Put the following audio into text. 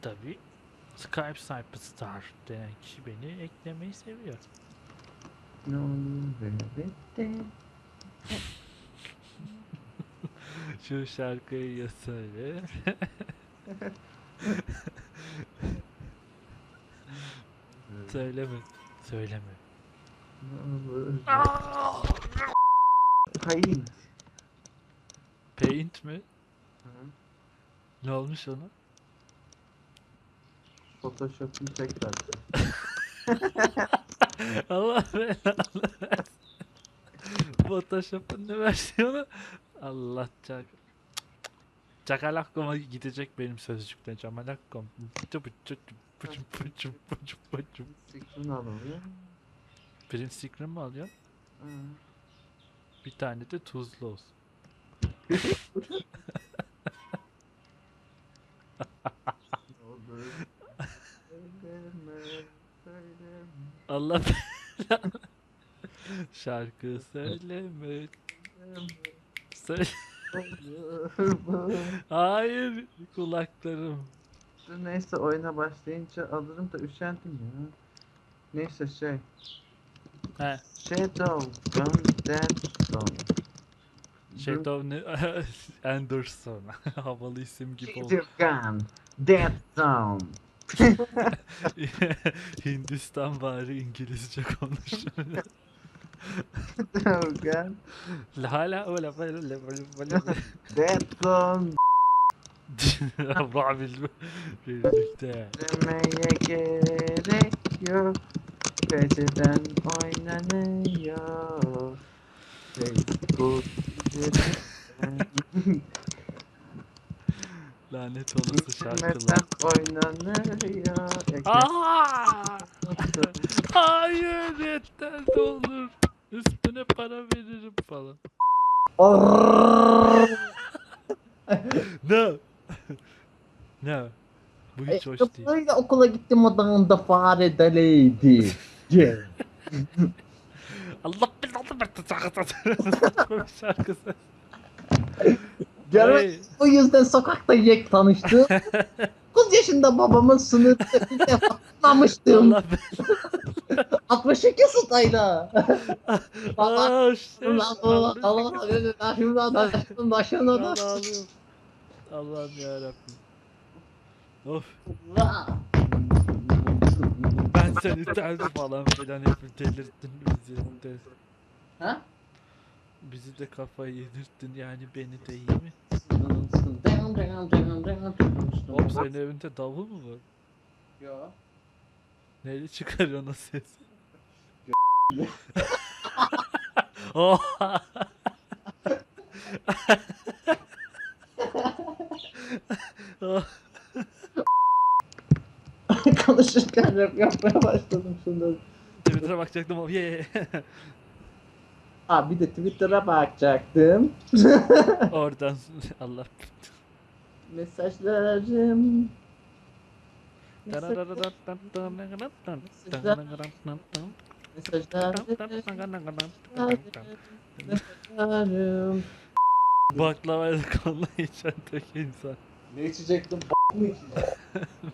tabii Skype Superstar denen kişi beni eklemeyi seviyor. Ne bitti. Şu şarkıyı ya söyle. Söyleme. Söyleme. Hayır. Paint mi? Ne olmuş ona? Photoshop'un tekrar. Allah belanı versin. Photoshop'un ne versiyonu? Allah çak. Çakalakkom'a gidecek benim sözcükten. Çamalakkom. Çıp çıp çıp çıp çıp çıp. Sikrin alıyor. Prince Secret mi alıyor? Bir tane de tuzlu olsun. Ne olur. Söyleme, söyleme. Allah belanı. Şarkı söyleme. Söyle. Hayır kulaklarım. Dur neyse oyuna başlayınca alırım da üşendim ya. Neyse şey. He. Shadow Gun Dead Zone. Shadow ne? Anderson. Havalı isim gibi oldu. Shadow Gun Dead Zone. Hindistan bari İngilizce konuşuyor. Hala öyle böyle birlikte. demeye gerek yok. Geceden oynanıyor. Facebook. Lanet olası şarkılar. İnternetten oynanıyor. Aa! Hayır yeter ne olur. Üstüne para veririm falan. No. no. Bu hiç hoş değil. Böyle okula gittim odamda fare deleydi. Gel. Allah belanı versin. Şarkısı. Görmek o yüzden sokakta yek tanıştım. 9 yaşında babamın sınırda bir defa be- 62 stayla. Baba. Aa, Allah Allah Allah Allah şuradan da başına Ben da. ağlıyorum. Allah'ım yarabbim. Of ben seni terdim falan filan hep delirttin bizi. Ha? Bizi de kafayı yedirttin yani beni de iyi mi? Oğlum senin evinde davul mu var? Yo. Neyle çıkarıyorsun o sesi? Oha! Oh, Konuşurken rap yapmaya başladım şunları. Twitter'a bakacaktım o yeah. Ha bir de Twitter'a bakacaktım. Oradan Allah. Mesajlarım. Mesajlarım. Baklavayla kolla içen tek insan. Ne içecektim? B- mı içecektim?